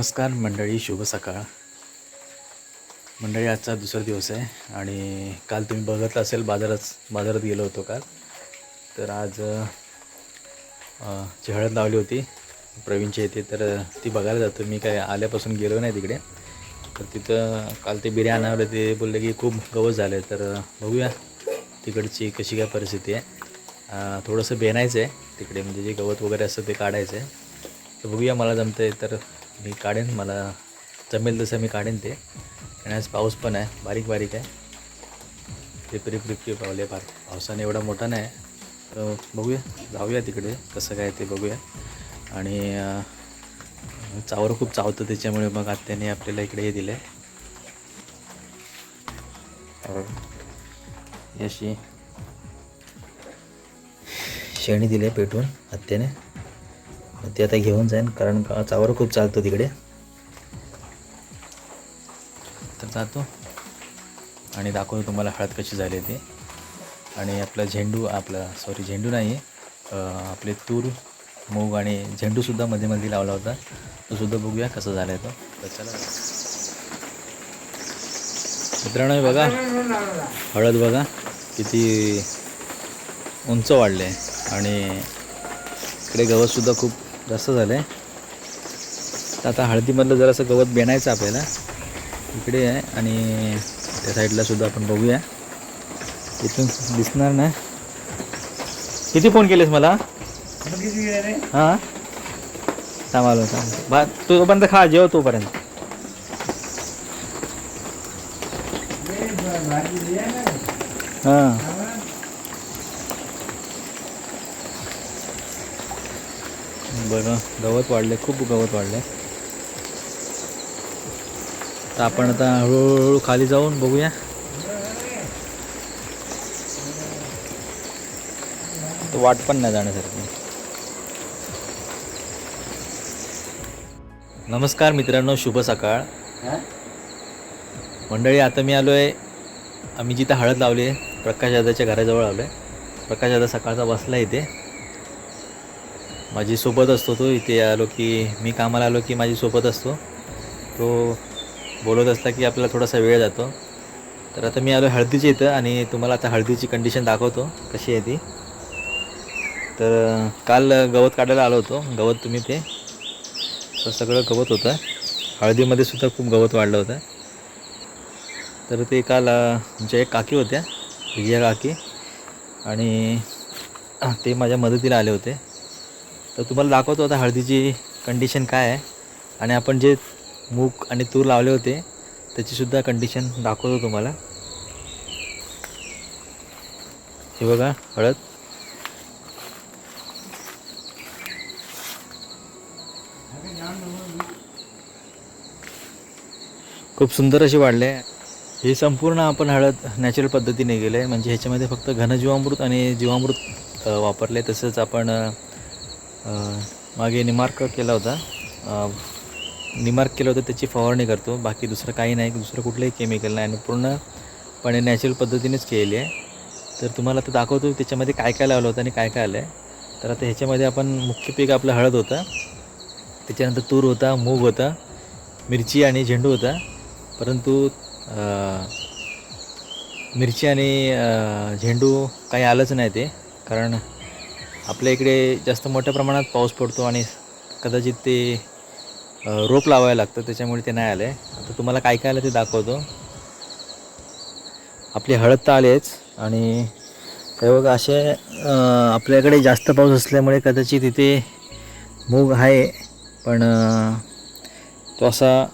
नमस्कार मंडळी शुभ सकाळ. मंडळी आजचा दुसरा दिवस आहे आणि काल तुम्ही बघितलं असेल बाजारात बाजारात गेलो होतो काल. तर आज जी हळद लावली होती प्रवीणची येते तर ती बघायला जातो. मी काय आल्यापासून गेलो नाही तिकडे. तर तिथं काल ते बिर्याणी आणवलं ते बोलले की खूप गवत झालं आहे तर बघूया तिकडची कशी काय परिस्थिती आहे. थोडंसं बेनायचं आहे तिकडे. म्हणजे जे गवत वगैरे असतं ते काढायचं आहे. तर बघूया मला जमतं आहे तर मी काढेन मला जमेल तसं मी काढेन ते. आणि आज पाऊस पण आहे बारीक बारीक आहे. रिप रिप रिपके पावले फार. पावसाने एवढा मोठा नाही तर बघूया जाऊया तिकडे कसं काय ते बघूया. आणि चावर खूप चावतं त्याच्यामुळे मग आत्याने आपल्याला इकडे हे दिलं आहे अशी शेणी दिली आहे पेटवून आत्याने. ते आता घेऊन जाईन कारण चावर खूप चालतो तिकडे. तर जातो. आणि दाखवतो तुम्हाला हळद कशी झाली ते. आणि आपला झेंडू आपला सॉरी झेंडू नाही आहे आपले तूर मूग आणि झेंडूसुद्धा मध्ये मध्ये लावला होता. तो सुद्धा बघूया कसा झाला आहे तो चला. मित्रांनो बघा. हळद बघा. किती उंच वाढले आणि इकडे गवतसुद्धा खूप जास्त झालं आहे तर आता हळदीमधलं जरासं गवत बेणायचं आपल्याला. इकडे आहे आणि त्या साईडला सुद्धा आपण बघूया. इथून दिसणार ना किती फोन केलेस मला? हां? थांबालो थांब. तोपर्यंत खा जेव तोपर्यंत. हां. बरं गवत वाढले खूप गवत वाढले तर आपण आता हळूहळू खाली जाऊन बघूया. तो वाट पण नाही जाण्यासारखी. नमस्कार मित्रांनो शुभ सकाळ. मंडळी आता मी आलो आहे आम्ही जिथं हळद लावली आहे प्रकाश दादाच्या घराजवळ आलो आहे प्रकाश दादा सकाळचा बसला इथे. माझी सोबत असतो तो इथे आलो की मी कामाला आलो की माझी सोबत असतो. तो बोलत असला की आपल्याला थोडासा वेळ जातो. तर आता मी आलो हळदीच्या इथं आणि तुम्हाला आता हळदीची कंडिशन दाखवतो कशी आहे ती. तर काल गवत काढायला आलो होतो गवत तुम्ही ते तर सगळं गवत होतं. हळदीमध्ये सुद्धा खूप गवत वाढलं होतं. तर ते काल आमच्या एक काकी होत्या विजया काकी. आणि ते माझ्या मदतीला आले होते. तर तुम्हाला दाखवतो आता हळदीची कंडिशन काय आहे. आणि आपण जे मूग आणि तूर लावले होते त्याचीसुद्धा कंडिशन दाखवतो तुम्हाला. हे बघा हळद. खूप सुंदर अशी वाढले हे संपूर्ण आपण हळद नॅचरल पद्धतीने गेलं. आहे म्हणजे ह्याच्यामध्ये फक्त घनजीवामृत आणि जीवामृत वापरले तसंच आपण मागे निमार्क केला होता. निमार्क केलं होतं त्याची फवारणी करतो. बाकी दुसरं काही नाही. दुसरं कुठलंही केमिकल नाही. आणि पूर्णपणे नॅचरल पद्धतीनेच केलेली आहे. तर तुम्हाला आता दाखवतो त्याच्यामध्ये काय काय लावलं होतं आणि काय काय आलं आहे तर आता ह्याच्यामध्ये आपण मुख्य पीक आपलं हळद होतं. त्याच्यानंतर तूर होता मूग होता मिरची आणि झेंडू होता. परंतु मिरची आणि झेंडू काही आलंच नाही ते. कारण आपल्या इकडे जास्त मोठ्या प्रमाणात पाऊस पडतो आणि कदाचित ते रोप लावायला लागतं त्याच्यामुळे ते नाही आलं. आहे आता तुम्हाला काय काय आलं ते दाखवतो. आपली हळद तर आलेच आणि हे बघा असे आपल्याकडे जास्त पाऊस असल्यामुळे कदाचित इथे मूग आहे पण तो असा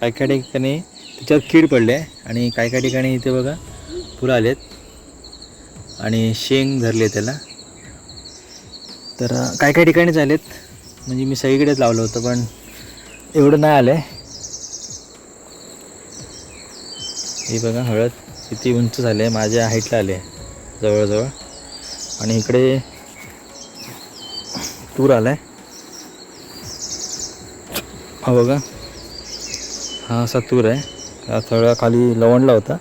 काही काही ठिकाणी त्याच्यावर कीड पडले आहे आणि काही काही ठिकाणी इथे बघा फुलं आलेत. आणि शेंग धरले त्याला. तर काय काय ठिकाणी झालेत? म्हणजे मी सगळीकडेच लावलं होतं पण एवढं नाही आलं आहे हे बघा हळद किती उंच झाले आहे माझ्या हाईटला आले जवळजवळ. आणि इकडे तूर आला आहे हा बघा हा असा तूर आहे. थोडा खाली लवणला होता.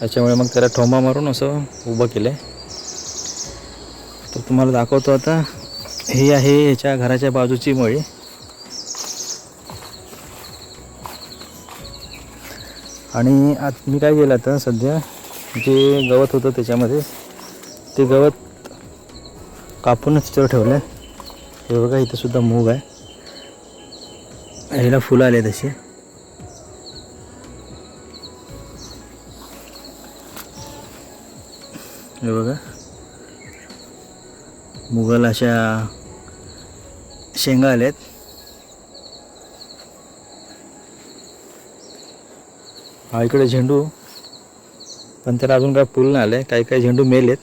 त्याच्यामुळे मग त्याला ठोंबा मारून असं उभं केलं आहे तर तुम्हाला दाखवतो आता. हे आहे ह्याच्या घराच्या बाजूची मळी. आणि आत मी काय केलं आता सध्या जे गवत होतं त्याच्यामध्ये ते गवत कापूनच तिथं ठेवलं आहे हे बघा इथंसुद्धा मूग आहे. ह्याला फुलं आले तसे हे बघा. मुगाला अशा शेंगा आल्यात. हा इकडे झेंडू. पण त्याला अजून काय फुल नाही आलं काही काही झेंडू मेलेत.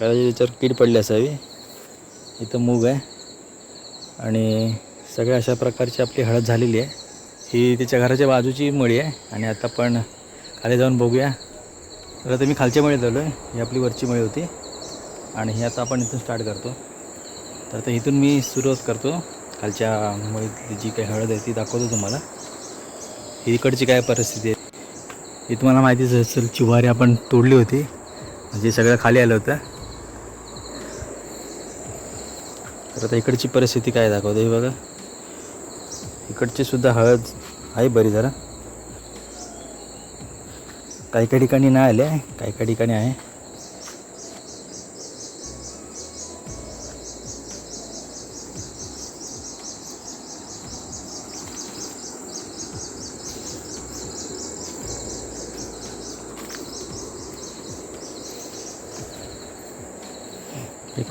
काही त्याच्यावर कीड पडली असावी इथं मूग आहे. आणि सगळ्या अशा प्रकारची आपली हळद झालेली आहे. ही तिच्या घराच्या बाजूची मळी आहे. आणि आता आपण खाली जाऊन बघूया. तर मी खालच्या मळीत आलो आहे ही आपली वरची मळी होती. आणि हे आता आपण इथून स्टार्ट करतो. तर आता इथून मी सुरुवात करतो. खालच्या मळीतली जी काही हळद आहे ती दाखवतो तुम्हाला. ही इकडची काय परिस्थिती आहे? ही तुम्हाला माहितीच असेल चिवारी आपण तोडली होती. म्हणजे सगळं खाली आलं होतं. तर आता इकडची परिस्थिती काय दाखवते हे बघा. इकडची सुद्धा हळद आहे बरी जरा. काही काही ठिकाणी नाही आले काही काही ठिकाणी आहे.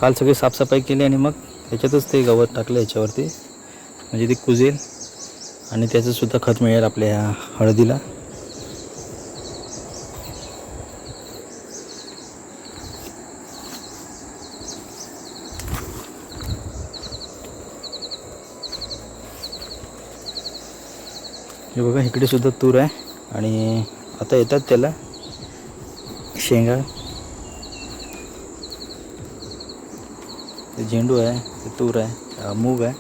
काल सगळी साफसफाई केली आणि मग त्याच्यातच ते गवत टाकलं याच्यावरती म्हणजे ते कुजेल आणि त्याचंसुद्धा खत मिळेल आपल्या ह्या हळदीला. हे बघा इकडे सुद्धा तूर आहे आणि आता येतात त्याला शेंगा. ते झेंडू आहे ते तूर आहे मूग आहे.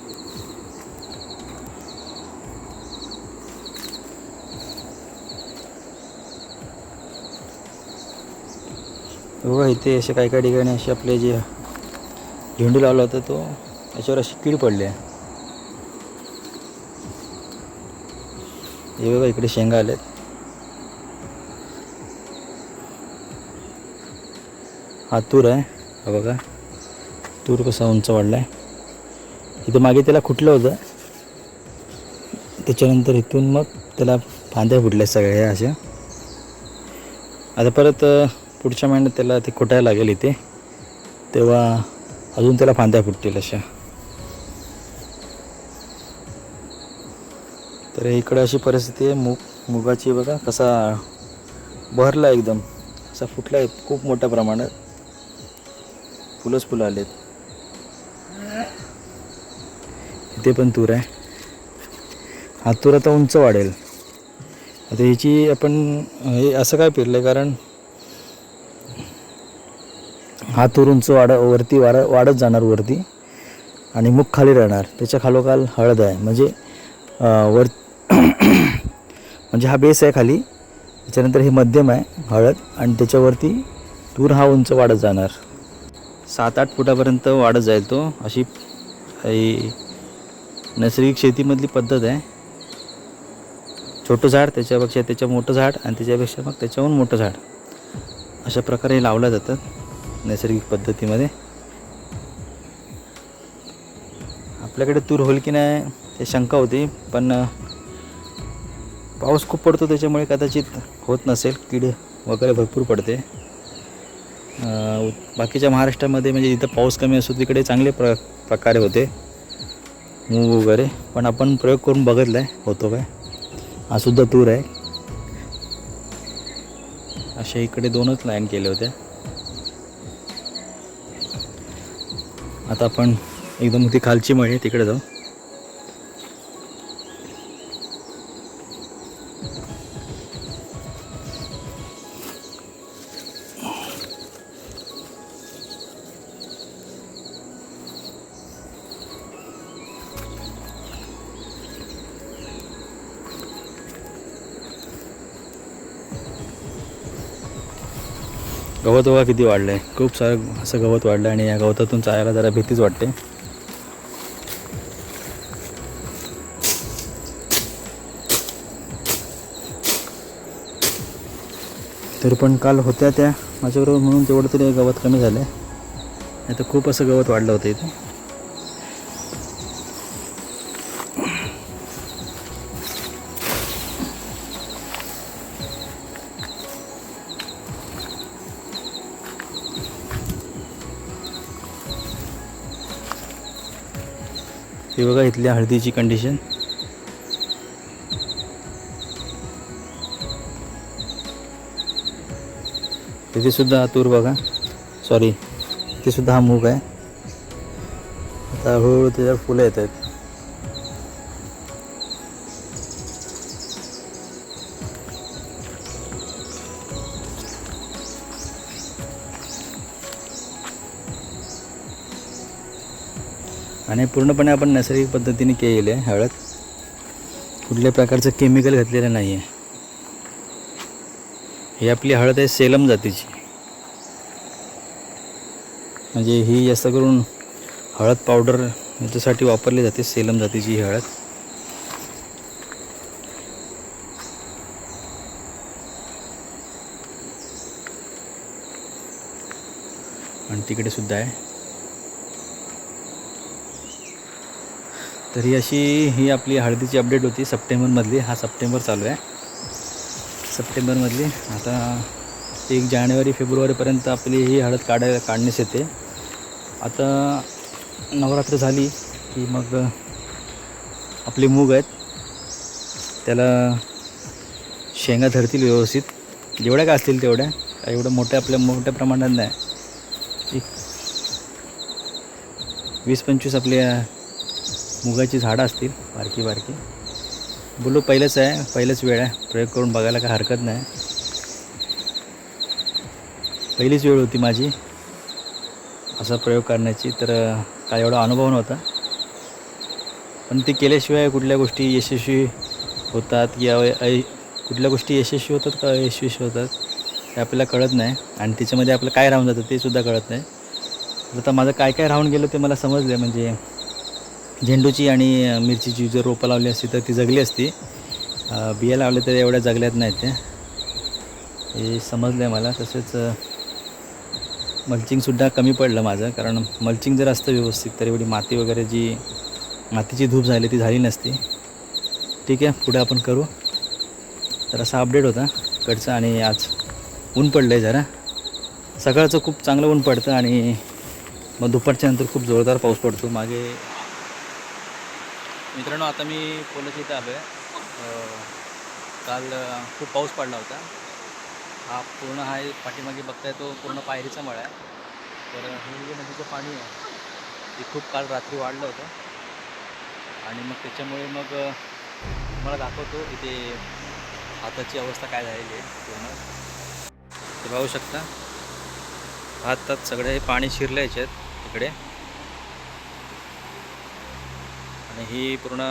बघा इथे असे काही काही ठिकाणी असे आपले जे झेंडू लावला होता तो याच्यावर अशी कीड पडली आहे. हे बघा इकडे शेंगा आल्यात हा तूर आहे हा बघा. तूर कसा उंच वाढला आहे इथं मागे त्याला खुटलं होतं. त्याच्यानंतर इथून मग त्याला फांद्या फुटल्या सगळ्या अशा. आता परत पुढच्या महिन्यात त्याला ते कुटायला लागेल इथे. तेव्हा अजून त्याला फांद्या फुटतील अशा. तर इकडे अशी परिस्थिती आहे. मूग मुगाची बघा कसा बहरला एकदम. असा फुटला आहे खूप मोठ्या प्रमाणात. फुलंच फुलं आलेत. ते पण तूर आहे. हा तूर आता उंच वाढेल. आता ह्याची आपण हे असं काय पेरलं आहे कारण हा तूर उंच वाढ वरती वाढ वाढत जाणार वरती आणि मुख खाली राहणार. त्याच्या खालोखाल हळद आहे. म्हणजे वर म्हणजे हा बेस आहे खाली. त्याच्यानंतर हे मध्यम आहे हळद. आणि त्याच्यावरती तूर हा उंच वाढत जाणार. सात आठ फुटापर्यंत वाढत जाईल तो. अशी नैसर्गिक शेतीमधली पद्धत आहे. छोटं झाड त्याच्यापेक्षा त्याच्या मोठं झाड आणि त्याच्यापेक्षा मग त्याच्याहून मोठं झाड. अशा प्रकारे लावल्या जातात नैसर्गिक पद्धतीमध्ये. आपल्याकडे तूर होईल की नाही ते शंका होती पण पाऊस खूप पडतो त्याच्यामुळे कदाचित होत नसेल कीड वगैरे भरपूर पडते. बाकीच्या महाराष्ट्रामध्ये म्हणजे जिथं पाऊस कमी असतो तिकडे चांगले प्र प्रकारे होते. मूग वगैरे पण आपण प्रयोग करून बघितला आहे होतो काय? हा सुद्धा तूर आहे. अशा इकडे दोनच लाईन केल्या होत्या. आता आपण एकदम ती खालची मळी तिकडे जाऊ. गवत बघा किती वाढलं आहे खूप सारं असं गवत वाढलं आणि या गवतातून चालायला जरा भीतीच वाटते. तर पण काल होत्या त्या माझ्याबरोबर म्हणून तेवढं तरी गवत कमी झालं आहे नाही तर खूप असं गवत वाढलं होतं इथे. हे बघा इथल्या हळदीची कंडिशन तिथे सुद्धा हा तूर बघा. सॉरी इथे सुद्धा हा मूग आहे. आता हळूहळू त्याच्यावर फुलं येत आहेत आणि पूर्णपणे आपण नैसर्गिक पद्धतीने केलेलं आहे हळद. कुठल्याही प्रकारचं केमिकल घातलेलं नाही आहे ही आपली हळद आहे सेलम जातीची. म्हणजे ही जास्त करून हळद पावडर याच्यासाठी वापरली जाते सेलम जातीची ही हळद. आणि तिकडे सुद्धा आहे. तर ही अशी ही आपली हळदीची अपडेट होती. सप्टेंबरमधली. हा सप्टेंबर चालू आहे. सप्टेंबरमधली. आता एक जानेवारी फेब्रुवारीपर्यंत आपली ही हळद काढायला काढण्यास येते. आता नवरात्र झाली की मग आपले मूग आहेत. त्याला शेंगा धरतील व्यवस्थित. जेवढ्या का असतील तेवढ्या. एवढं मोठ्या आपल्या मोठ्या प्रमाणात नाही. एक वीस पंचवीस आपल्या मुगाची झाडं असतील बारकी बारकी. बोलू पहिलंच आहे पहिलंच वेळ आहे. प्रयोग करून बघायला काय हरकत नाही. पहिलीच वेळ होती माझी. असा प्रयोग करण्याची तर काय एवढा अनुभव नव्हता. पण ते केल्याशिवाय कुठल्या गोष्टी यशस्वी होतात या कुठल्या गोष्टी यशस्वी होतात का यशस्वी होतात हे आपल्याला कळत नाही. आणि त्याच्यामध्ये आपलं काय राहून जातं ते सुद्धा कळत नाही. तर आता माझं काय काय राहून गेलं ते मला समजलं. म्हणजे झेंडूची आणि मिरचीची जर रोपं लावली असती तर ती जगली असती. बिया लावले तर एवढ्या जगल्यात नाहीत त्या. हे समजलं आहे मला. तसेच मल्चिंगसुद्धा कमी पडलं माझं. कारण मल्चिंग जर असतं व्यवस्थित तर एवढी माती वगैरे जी मातीची धूप झाली ती झाली नसती. ठीक आहे पुढे आपण करू. तर असा अपडेट होता कडचा आणि आज ऊन पडलं आहे जरा. सकाळचं खूप चांगलं ऊन पडतं आणि मग दुपारच्या नंतर खूप जोरदार पाऊस पडतो. मागे मित्रांनो आता मी पोलच इथं आलो आहे काल खूप पाऊस पडला होता. हा पूर्ण हा पाठीमागे बघताय तो पूर्ण पायरीचा मळा आहे. तर हे जे नदीचं पाणी आहे ते खूप काल रात्री वाढलं होतं. आणि मग त्याच्यामुळे मग मला तुम्हाला दाखवतो इथे हाताची अवस्था काय झालेली आहे पूर्ण. ते पाहू शकता. हातात सगळे पाणी शिरले याच्यात इकडे. आणि ही पूर्ण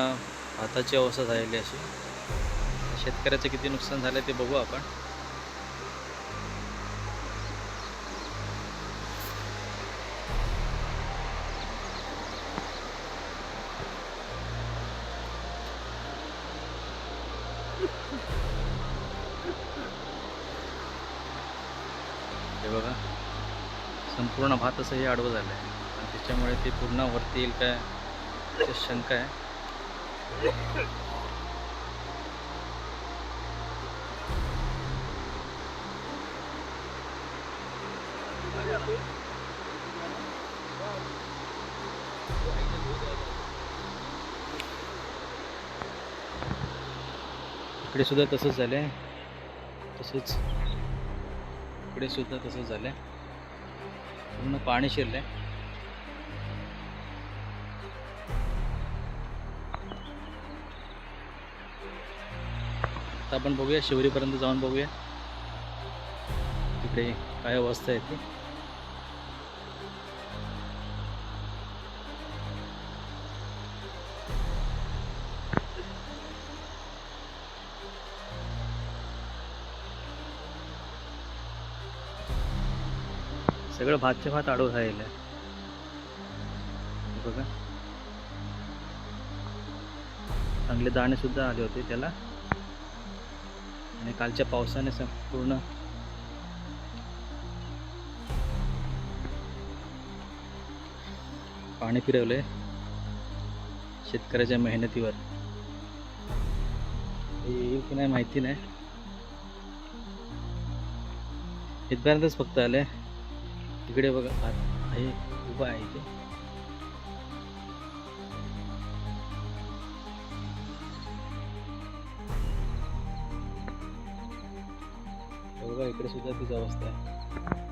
हाताची अवस्था झालेली अशी. शेतकऱ्याचं किती नुकसान झालं ते बघू आपण. हे बघा. संपूर्ण भात असं हे आडवं झालं आहे आणि त्याच्यामुळे ते पूर्ण वरती येईल काय? शंका आहे. इकडे सुद्धा तसंच झालंय. तसंच तसेच. इकडे सुद्धा तसंच झालंय. पूर्ण पाणी शिरलंय. आता आपण बघूया शिवरीपर्यंत जाऊन बघूया. तिकडे काय अवस्था आहे ती. सगळं भातचे भात आडवं राहिले बघा. चांगले दाणे सुद्धा आले होते त्याला. आणि कालच्या पावसाने संपूर्ण पाणी फिरवले शेतकऱ्याच्या मेहनतीवर. येईल की नाही माहिती नाही. इथपर्यंतच फक्त आले. तिकडे बघा आहे उभा आहे इथे सुद्धा तीच अवस्था आहे